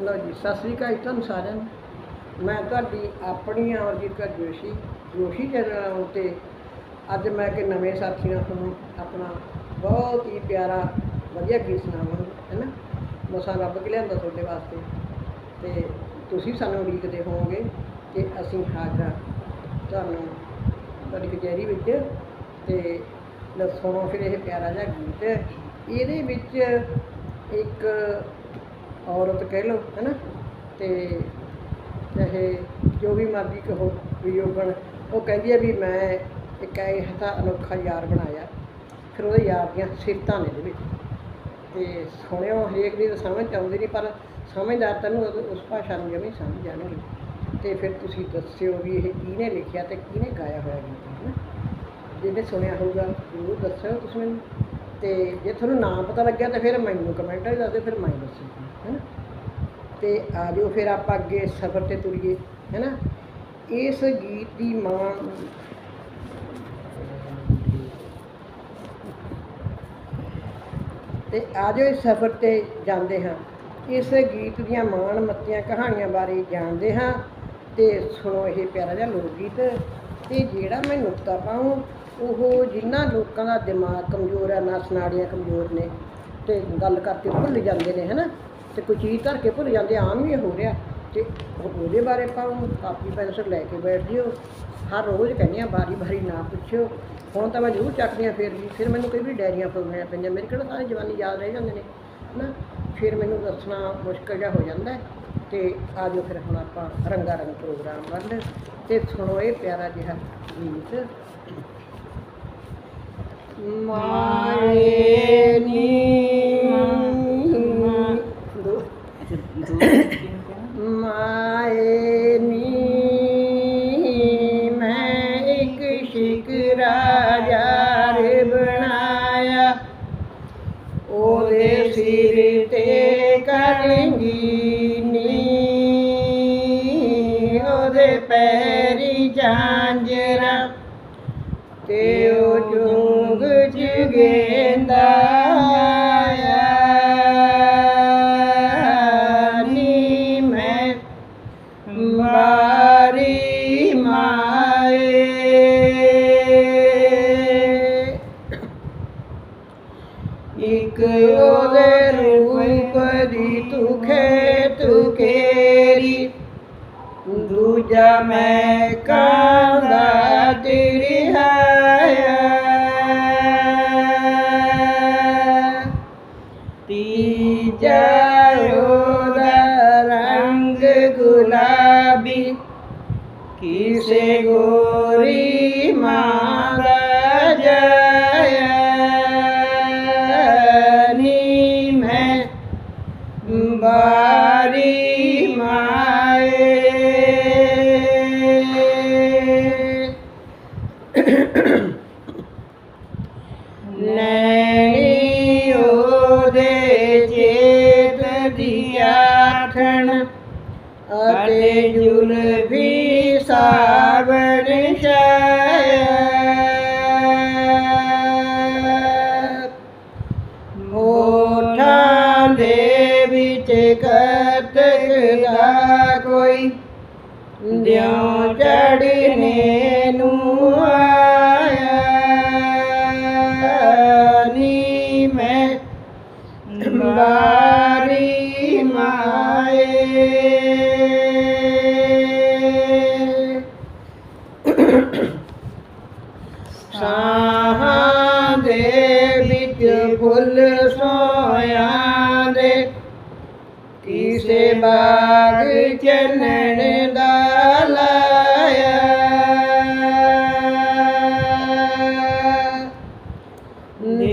ਲਓ ਜੀ, ਸਤਿ ਸ੍ਰੀ ਅਕਾਲ ਜੀ ਤੁਹਾਨੂੰ ਸਾਰਿਆਂ ਨੂੰ। ਮੈਂ ਤੁਹਾਡੀ ਆਪਣੀ ਅਮਰਜੀਤ ਕੌਰ ਜੋਸ਼ੀ ਜੋਸ਼ੀ ਚੈਨਲ ਉੱਤੇ ਅੱਜ ਮੈਂ ਕਿ ਨਵੇਂ ਸਾਥੀ ਨਾਲ ਤੁਹਾਨੂੰ ਆਪਣਾ ਬਹੁਤ ਹੀ ਪਿਆਰਾ, ਵਧੀਆ ਗੀਤ ਸੁਣਾਵਾਂ ਹੈ ਨਾ? ਮਸਾਂ ਰੱਬ ਕੇ ਲਿਆਂਦਾ ਤੁਹਾਡੇ ਵਾਸਤੇ। ਤੇ ਤੁਸੀਂ ਸਾਨੂੰ ਉਡੀਕਦੇ ਹੋਵੋਗੇ ਕਿ ਅਸੀਂ ਹਾਜ਼ਰ ਤੁਹਾਨੂੰ ਤੁਹਾਡੀ ਕਚਹਿਰੀ ਵਿੱਚ ਤੇ ਲਓ ਸੁਣੋ ਫਿਰ ਇਹ ਪਿਆਰਾ ਜਿਹਾ ਗੀਤ। ਇਹਦੇ ਵਿੱਚ ਇੱਕ ਔਰਤ ਕਹਿ ਲਓ ਹੈ ਨਾ ਤੇ ਚਾਹੇ ਜੋ ਵੀ ਮਰਜ਼ੀ ਕਹੋ ਵਿਯੋਗਣ ਉਹ ਕਹਿੰਦੀ ਹੈ ਵੀ ਮੈਂ ਇੱਕ ਐਸਾ ਅਨੋਖਾ ਯਾਰ ਬਣਾਇਆ। ਫਿਰ ਉਹਦੇ ਯਾਰ ਦੀਆਂ ਸਿਫਤਾਂ ਨੇ ਇਹਦੇ ਵਿੱਚ। ਤੇ ਸੁਣਿਓ, ਹਰੇਕ ਦੀ ਤਾਂ ਸਮਝ ਆਉਂਦੀ ਨਹੀਂ, ਪਰ ਸਮਝਦਾਰ ਤੈਨੂੰ ਉਸ ਭਾਸ਼ਾ ਨੂੰ ਜਮੀ ਸਮਝ ਜਾਣਗੇ ਤੇ ਫਿਰ ਤੁਸੀਂ ਦੱਸਿਓ ਵੀ ਇਹ ਕਿਹਨੇ ਲਿਖਿਆ ਤੇ ਕਿਹਨੇ ਗਾਇਆ ਹੋਇਆ ਗੀਤ ਹੈ ਨਾ ਜਿਹਨੇ ਸੁਣਿਆ ਹੋਊਗਾ, ਜ਼ਰੂਰ ਦੱਸਿਓ ਤੁਸੀਂ ਮੈਨੂੰ। ਤੇ ਜੇ ਤੁਹਾਨੂੰ ਨਾਮ ਪਤਾ ਲੱਗਿਆ ਤਾਂ ਫਿਰ ਮੈਨੂੰ ਕਮੈਂਟ ਵਿੱਚ ਦੱਸ ਦਿਓ ਫਿਰ ਮੈਂ ਦੱਸੂਗੀ। ਤੇ ਆ ਜਾਓ, ਫਿਰ ਆਪਾਂ ਅੱਗੇ ਸਫ਼ਰ ਤੇ ਤੁਰੀਏ ਹੈ ਨਾ ਇਸ ਗੀਤ ਦੀ ਮਾਂ ਤੇ ਆ ਜਾਓ, ਇਸ ਸਫ਼ਰ ਤੇ ਜਾਂਦੇ ਹਾਂ। ਇਸ ਗੀਤ ਦੀਆਂ ਮਾਣ ਮੱਤੀਆਂ ਕਹਾਣੀਆਂ ਬਾਰੇ ਜਾਣਦੇ ਹਾਂ ਤੇ ਸੁਣੋ ਇਹ ਪਿਆਰਾ ਜਿਹਾ ਲੋਕ ਗੀਤ। ਤੇ ਜਿਹੜਾ ਮੈਂ ਨੁਕਤਾ ਪਾਉਂ, ਉਹ ਜਿਨ੍ਹਾਂ ਲੋਕਾਂ ਦਾ ਦਿਮਾਗ ਕਮਜ਼ੋਰ ਹੈ, ਨਾ ਸੁਨਾੜੀਆਂ ਕਮਜ਼ੋਰ ਨੇ, ਤੇ ਗੱਲ ਕਰਕੇ ਭੁੱਲ ਜਾਂਦੇ ਨੇ, ਹਨਾ? ਤੇ ਕੋਈ ਚੀਜ਼ ਧਰ ਕੇ ਭੁੱਲ ਜਾਂਦੇ, ਆਮ ਹੀ ਹੋ ਰਿਹਾ। ਤੇ ਉਹ- ਉਹਦੇ ਬਾਰੇ ਪਾਉਂ ਕਾਪੀ ਪੈਨਸਲ ਲੈ ਕੇ ਬੈਠ ਜਿਓ। ਹਰ ਰੋਜ਼ ਕਹਿੰਦੇ ਹਾਂ ਬਾਰੀ ਬਾਰੀ ਨਾ ਪੁੱਛਿਓ। ਹੁਣ ਤਾਂ ਮੈਂ ਜ਼ਰੂਰ ਚੱਕਦੀ ਹਾਂ ਫਿਰ ਵੀ। ਫਿਰ ਮੈਨੂੰ ਕਈ ਵੀ ਡਾਇਰੀਆਂ ਫੁੱਲਣੀਆਂ ਪੈਂਦੀਆਂ। ਮੇਰੇ ਕਿਹੜਾ ਸਾਰੇ ਜਵਾਨੀ ਯਾਦ ਰਹਿ ਜਾਂਦੇ ਨੇ ਨਾ ਫਿਰ ਮੈਨੂੰ ਦੱਸਣਾ ਮੁਸ਼ਕਲ ਜਿਹਾ ਹੋ ਜਾਂਦਾ ਹੈ। ਤੇ ਆ ਜਾਓ ਫਿਰ ਹੁਣ ਆਪਾਂ ਰੰਗਾ ਰੰਗ ਪ੍ਰੋਗਰਾਮ ਵੱਲ। ਤੇ ਸੁਣੋ ਇਹ ਪਿਆਰਾ ਜਿਹਾ ਗੀਤ। ਮਾਏ ਨੀ ਉਹਦੇ ਸਿਰ ਤੇ ਕਲੰਗੀ ਨੀ ਉਹਦੇ ਪੈਰੀ ਜਾਂਜਰਾ ਤੇ ਉਹ ਜੋਗ ਜਗੇਂਦਾ ਆਇਆ ਨੀ ਮੈਂ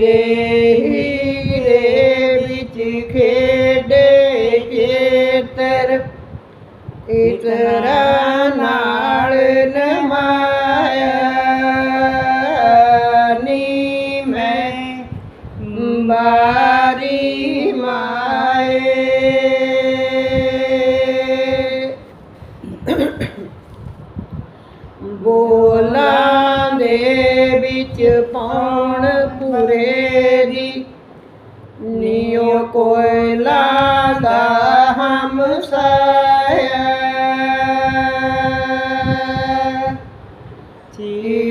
ਦੇਹੀ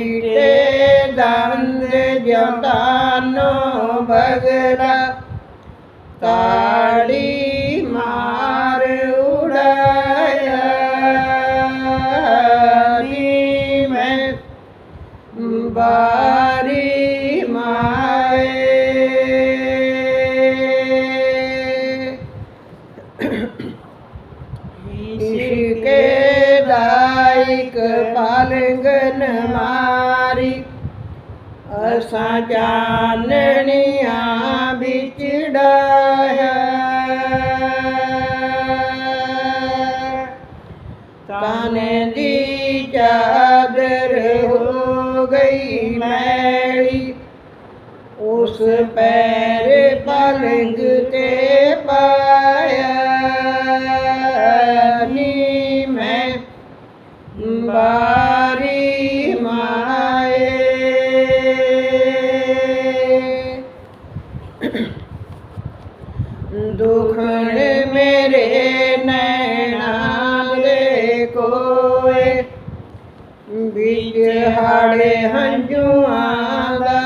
ਚੀਟੇ ਦੰਦ ਜਟਾਨੋ ਬਗਲਾ ਤਾੜੀ ਮਾਰ ਉਡਾਇਆ ਨੀ ਮੈਂ ਬਾਰੀ ਦਾਇਕ ਪਾਲੰਗਨ ਮਾਰੀ। ਅਸਾਂ ਜਾਣਨੀਆਂ ਵਿਚੜਾਇਆ ਤਨ ਦੀ ਚਾਦਰ ਹੋ ਗਈ ਮੈਲੀ। ਉਸ ਪੈਰ ਦੁਖਣ ਮੇਰੇ ਨੈਣਾ ਦੇ ਕੋਏ। ਵਿੱਚ ਹਾੜੇ ਹੰਝੂਆਂ ਦਾ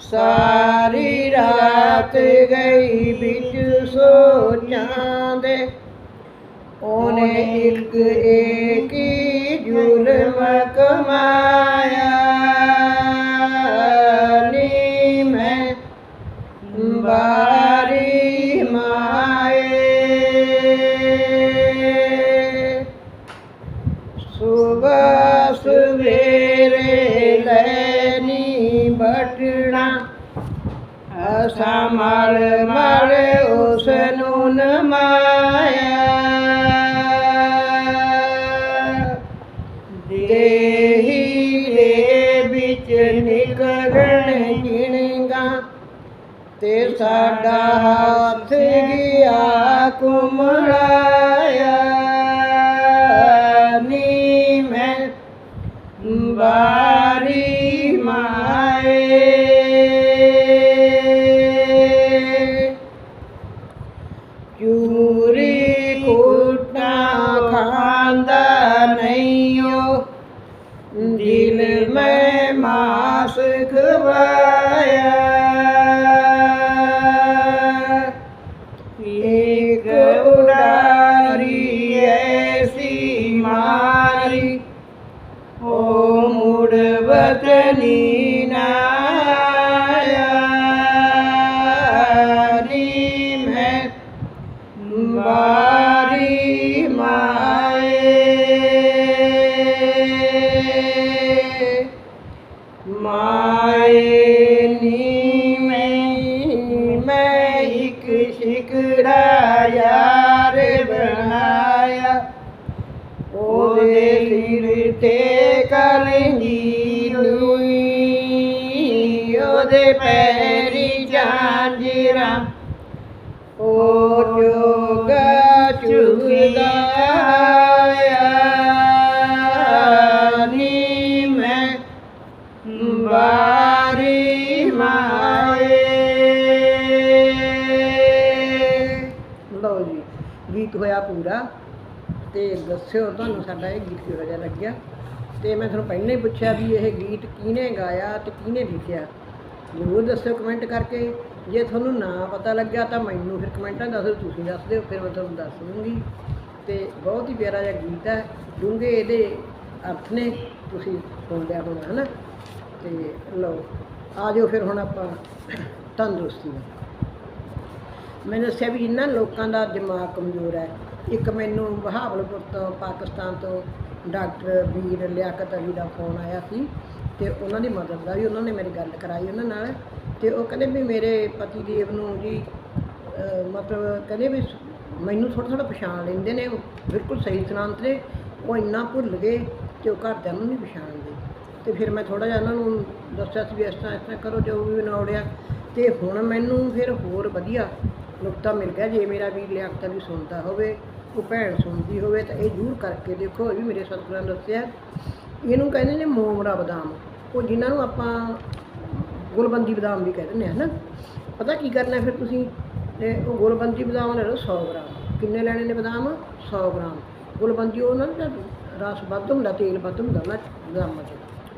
ਸਾਰੀ ਰਾਤ ਗਈ ਵਿੱਚ ਸੋਚਾਂ ਦੇ। ਉਹਨੇ ਇੱਕ ਇੱਕ ਹੀ ਕਮਾਇਆ। ਅਸਾਂ ਮਰ ਮਲ ਉਸ ਨੂੰ ਨਮਾਇਆ। ਦੇਹੀ ਦੇ ਵਿੱਚ ਨਿਕਲਣ ਜਿਣਗਾ ਤੇ ਸਾਡਾ ਹੱਥ ਗਿਆ ਕੁਮੜਾਇਆ ਦਿਲ ਮੈਂ ਮਾਸ ਖਵਾਇਆ। ਤੇ ਕਲੰਗੀ ਨੂਈ ਉਹਦੇ ਪੈਰੀ ਜਾਂਜਰਾ ਉਹ ਜੋਗਾ ਚੁਗਦਾ ਨੀ ਮੈਂ ਬਾਰੀ ਮਾਏ। ਲਓ ਜੀ, ਗੀਤ ਹੋਇਆ ਪੂਰਾ। ਤੇ ਦੱਸਿਓ ਤੁਹਾਨੂੰ ਸਾਡਾ ਇਹ ਗੀਤ ਕਿਹੋ ਜਿਹਾ ਲੱਗਿਆ। ਤੇ ਮੈਂ ਤੁਹਾਨੂੰ ਪਹਿਲਾਂ ਹੀ ਪੁੱਛਿਆ ਵੀ ਇਹ ਗੀਤ ਕਿਹਨੇ ਗਾਇਆ ਤੇ ਕਿਹਨੇ ਲਿਖਿਆ। ਜ਼ਰੂਰ ਦੱਸਿਓ ਕਮੈਂਟ ਕਰਕੇ। ਜੇ ਤੁਹਾਨੂੰ ਨਾ ਪਤਾ ਲੱਗਿਆ ਤਾਂ ਮੈਨੂੰ ਫਿਰ ਕਮੈਂਟਾਂ 'ਚ ਦੱਸੋ ਤੁਸੀਂ ਦੱਸ ਦਿਓ, ਫਿਰ ਮੈਂ ਤੁਹਾਨੂੰ ਦੱਸ ਦੂੰਗੀ। ਤੇ ਬਹੁਤ ਹੀ ਪਿਆਰਾ ਜਿਹਾ ਗੀਤ ਹੈ। ਡੂੰਘੇ ਇਹਦੇ ਅਰਥ ਨੇ, ਤੁਸੀਂ ਸੁਣ ਲਿਆ ਹੋਣਾ, ਹਨਾ? ਤੇ ਲਓ, ਆ ਜਾਓ ਫਿਰ ਹੁਣ ਆਪਾਂ ਤੰਦਰੁਸਤੀ ਨਾਲ। ਮੈਂ ਦੱਸਿਆ ਵੀ ਜਿਨ੍ਹਾਂ ਲੋਕਾਂ ਦਾ ਦਿਮਾਗ ਕਮਜ਼ੋਰ ਹੈ। ਇੱਕ ਮੈਨੂੰ ਬਹਾਵਲਪੁਰ ਤੋਂ, ਪਾਕਿਸਤਾਨ ਤੋਂ ਡਾਕਟਰ ਵੀਰ ਲਿਆਕਤ ਅਲੀ ਦਾ ਫੋਨ ਆਇਆ ਸੀ ਤੇ ਉਹਨਾਂ ਦੀ ਮਦਦ ਦਾ ਵੀ ਉਹਨਾਂ ਨੇ ਮੇਰੀ ਗੱਲ ਕਰਾਈ ਉਹਨਾਂ ਨਾਲ ਤੇ ਉਹ ਕਹਿੰਦੇ ਵੀ ਮੇਰੇ ਪਤੀ ਦੇਵ ਨੂੰ ਜੀ ਮਤਲਬ ਕਹਿੰਦੇ ਵੀ ਮੈਨੂੰ ਥੋੜ੍ਹਾ ਥੋੜ੍ਹਾ ਪਛਾਣ ਲੈਂਦੇ ਨੇ, ਉਹ ਬਿਲਕੁਲ ਸਹੀ ਸਲਾਮਤ ਨੇ, ਉਹ ਇੰਨਾ ਭੁੱਲ ਗਏ ਕਿ ਉਹ ਘਰਦਿਆਂ ਨੂੰ ਨਹੀਂ ਪਛਾਣਦੇ ਤੇ ਫਿਰ ਮੈਂ ਥੋੜਾ ਜਿਹਾ ਉਹਨਾਂ ਨੂੰ ਦੱਸਿਆ ਸੀ ਵੀ ਇਸ ਤਰ੍ਹਾਂ ਇਸ ਤਰ੍ਹਾਂ ਕਰੋ, ਜੋ ਵੀ ਬਣਾਉੜਿਆ ਤੇ ਹੁਣ ਮੈਨੂੰ ਫਿਰ ਹੋਰ ਵਧੀਆ ਨੁਕਤਾ ਮਿਲ ਗਿਆ, ਜੇ ਮੇਰਾ ਵੀ ਲਿਆਕਤ ਵੀ ਸੁਣਦਾ ਹੋਵੇ। ਉਹ ਭੈਣ ਸੁਣਦੀ ਹੋਵੇ ਤਾਂ ਇਹ ਜ਼ਰੂਰ ਕਰਕੇ ਦੇਖੋ, ਇਹ ਵੀ ਮੇਰੇ ਸਤਿਗੁਰਾਂ ਨੇ ਦੱਸਿਆ। ਇਹਨੂੰ ਕਹਿੰਦੇ ਨੇ ਮੋਮਰਾ ਬਦਾਮ। ਉਹ ਜਿਨ੍ਹਾਂ ਨੂੰ ਆਪਾਂ ਗੁਲਬੰਦੀ ਬਦਾਮ ਵੀ ਕਹਿ ਦਿੰਦੇ ਆ ਨਾ ਪਤਾ ਕੀ ਕਰਨਾ ਫਿਰ ਤੁਸੀਂ? ਤੇ ਉਹ ਗੁਲਬੰਦੀ ਬਦਾਮ ਲੈ ਲਓ 100 ਗ੍ਰਾਮ। ਕਿੰਨੇ ਲੈਣੇ ਨੇ ਬਦਾਮ? 100 ਗ੍ਰਾਮ। ਗੁਲਬੰਦੀ ਉਹਨਾਂ ਦਾ ਰਸ ਵੱਧ ਹੁੰਦਾ, ਤੇਲ ਵੱਧ ਹੁੰਦਾ, ਨਾ, ਬਦਾਮਾਂ 'ਚ।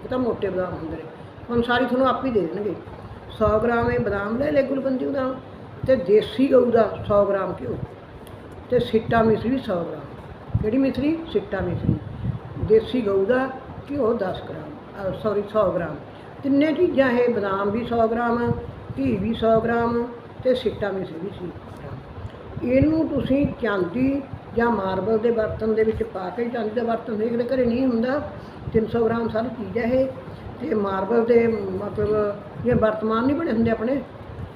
ਇਹ ਤਾਂ ਮੋਟੇ ਬਦਾਮ ਹੁੰਦੇ ਨੇ। ਹੁਣ ਸਾਰੀ ਤੁਹਾਨੂੰ ਆਪ ਹੀ ਦੇ ਦੇਣਗੇ। 100 ਗ੍ਰਾਮ ਇਹ ਬਦਾਮ ਲੈ ਲੈ ਗੁਲਬੰਦੀ ਬਦਾਮ। ਤੇ ਦੇਸੀ ਗਊ ਦਾ 100 ਗ੍ਰਾਮ ਘਿਓ। ਤੇ ਸਿੱਟਾ ਮਿਸਰੀ 100 ਗ੍ਰਾਮ। ਕਿਹੜੀ ਮਿਸਰੀ? ਸਿੱਟਾ ਮਿਸਰੀ। ਦੇਸੀ ਗਊ ਦਾ ਘਿਓ 10 ਗ੍ਰਾਮ ਸੌਰੀ 100 ਗ੍ਰਾਮ। ਤਿੰਨੇ ਚੀਜ਼ਾਂ ਇਹ ਬਦਾਮ ਵੀ 100 ਗ੍ਰਾਮ, ਘੀ ਵੀ 100 ਗ੍ਰਾਮ ਤੇ ਸਿੱਟਾ ਮਿਸਰੀ ਵੀ 100 ਗ੍ਰਾਮ। ਇਹਨੂੰ ਤੁਸੀਂ ਚਾਂਦੀ ਜਾਂ ਮਾਰਬਲ ਦੇ ਬਰਤਨ ਦੇ ਵਿੱਚ ਪਾ ਕੇ, ਚਾਂਦੀ ਦਾ ਬਰਤਨ ਦੇਖਦੇ ਘਰੇ ਨਹੀਂ ਹੁੰਦਾ। 300 ਗ੍ਰਾਮ ਸਾਰੀ ਚੀਜ਼ ਹੈ ਇਹ। ਤੇ ਮਾਰਬਲ ਦੇ ਮਤਲਬ ਜੇ ਵਰਤਮਾਨ ਨਹੀਂ ਬਣੇ ਹੁੰਦੇ ਆਪਣੇ,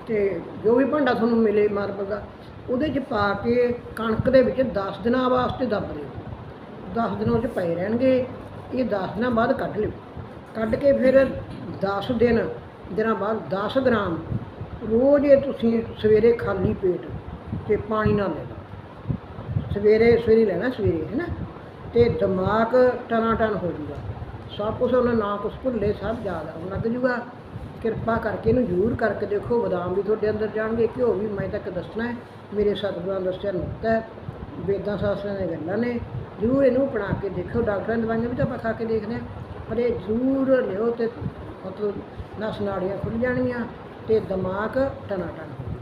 ਤੇ ਜੋ ਵੀ ਭਾਂਡਾ ਤੁਹਾਨੂੰ ਮਿਲੇ ਮਾਰਬਲ ਦਾ ਉਹਦੇ 'ਚ ਪਾ ਕੇ ਕਣਕ ਦੇ ਵਿੱਚ 10 ਦਿਨਾਂ ਵਾਸਤੇ ਦੱਬ ਦਿਓ। 10 ਉਹ 'ਚ ਪਏ ਰਹਿਣਗੇ, ਇਹ 10 ਦਿਨਾਂ ਬਾਅਦ ਕੱਢ ਲਿਓ। ਕੱਢ ਕੇ ਫਿਰ 10 ਦਿਨ, ਦਿਨਾਂ ਬਾਅਦ 10 ਗ੍ਰਾਮ ਰੋਜ਼ ਇਹ ਤੁਸੀਂ ਸਵੇਰੇ ਖਾਲੀ ਪੇਟ ਤੇ ਪਾਣੀ ਨਾਲ ਲੈਣਾ ਸਵੇਰੇ ਸਵੇਰੇ ਲੈਣਾ ਸਵੇਰੇ ਹੈ ਨਾ ਤੇ ਦਿਮਾਗ ਟਨਾ ਟਨ ਹੋ ਜੂਗਾ। ਸਭ ਕੁਝ ਉਹਨਾਂ ਨਾ ਕੁਛ ਭੁੱਲੇ, ਸਭ ਯਾਦ ਆਉਣ ਲੱਗ ਜੂਗਾ। ਕਿਰਪਾ ਕਰਕੇ ਇਹਨੂੰ ਜ਼ਰੂਰ ਕਰਕੇ ਦੇਖੋ, ਬਦਾਮ ਵੀ ਤੁਹਾਡੇ ਅੰਦਰ ਜਾਣਗੇ, ਘਿਓ ਵੀ ਮੈਂ ਤੱਕ ਦੱਸਣਾ ਹੈ। ਮੇਰੇ ਸਤਿਗੁਰਾਂ ਦਾ ਦੱਸਿਆ ਨੁਕਤਾ ਹੈ, ਵੇਦਾਂ ਸ਼ਾਸਤਰਾਂ ਦੀਆਂ ਗੱਲਾਂ ਨੇ। ਜ਼ਰੂਰ ਇਹਨੂੰ ਅਪਣਾ ਕੇ ਦੇਖੋ, ਡਾਕਟਰਾਂ ਦੀਆਂ ਦਵਾਈਆਂ ਵੀ ਤਾਂ ਆਪਾਂ ਖਾ ਕੇ ਦੇਖਦੇ ਹਾਂ। ਪਰ ਇਹ ਜ਼ਰੂਰ ਲਿਓ ਤੇ ਮਤਲਬ ਨਸ ਨਾੜੀਆਂ ਖੁੱਲ ਜਾਣਗੀਆਂ ਤੇ ਦਿਮਾਗ ਟਨਾ ਟਨ ਹੋ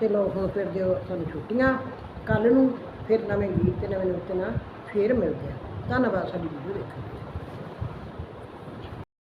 ਤੇ ਲੋਕ ਹੁਣ ਫਿਰ ਦਿਓ ਸਾਨੂੰ ਛੁੱਟੀਆਂ। ਕੱਲ ਨੂੰ ਫਿਰ ਨਵੇਂ ਗੀਤ ਤੇ ਨਵੇਂ ਨੁਕਤੇ ਨਾਲ ਫੇਰ ਮਿਲਦੇ ਆ ਧੰਨਵਾਦ ਸਾਡੀ ਵੀਡੀਓ ਦੇਖਣ ਲਈ।